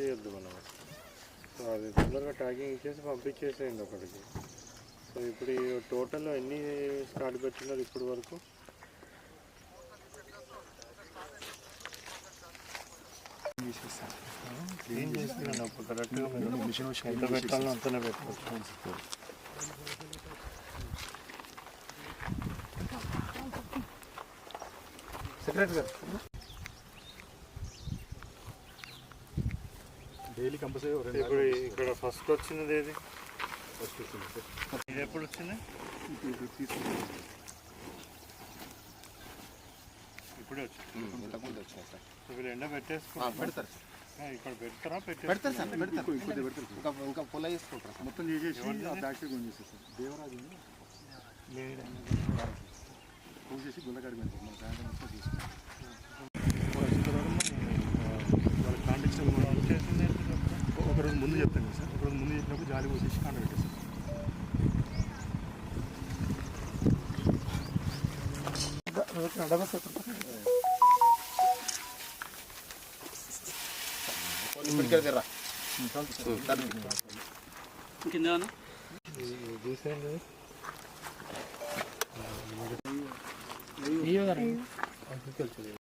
చేయొద్దు మనం. సో అది తొందరగా ట్యాగింగ్ ఇచ్చేసి పంపించేసేయండి ఒకటికి. సో ఇప్పుడు టోటల్ ఎన్ని స్టార్ట్ పెట్టినారు ఇప్పటి వరకు? ఏం చేస్తున్నాను అప్పుడు కరెక్ట్గా మిషన్ ఎంత పెట్టాలో అంతనే పెట్టవచ్చు సెక్రటరీ గారు డైలీ కంపల్సరీ ఇప్పుడు ఇక్కడ ఫస్ట్ వచ్చినది ఏది? ఇది ఎప్పుడు వచ్చింది? ఇప్పుడే వచ్చింది. వచ్చాయి సార్. ఇప్పుడు ఎండ పెట్టేసుకుంటారు పెడతారు ఇక్కడ పెడతారా పెడతారు సార్ పెడతారు. ఇంకా ఇంకా పొల వేసుకుంటారు సార్. మొత్తం చేసేసి ఆ బ్యాటరీ కొని చేసేస్తారు దేవరాజు ఫోన్ చేసి గుల్లగాడి వెళ్తాం మన సాయంత్రం ఒకరోజు ముందు చెప్తాను కదా సార్. ఒకరోజు ముందు చెప్పినప్పుడు జాలి పోసేసి కాండ పెట్టేస్తాం. ఇప్పటికే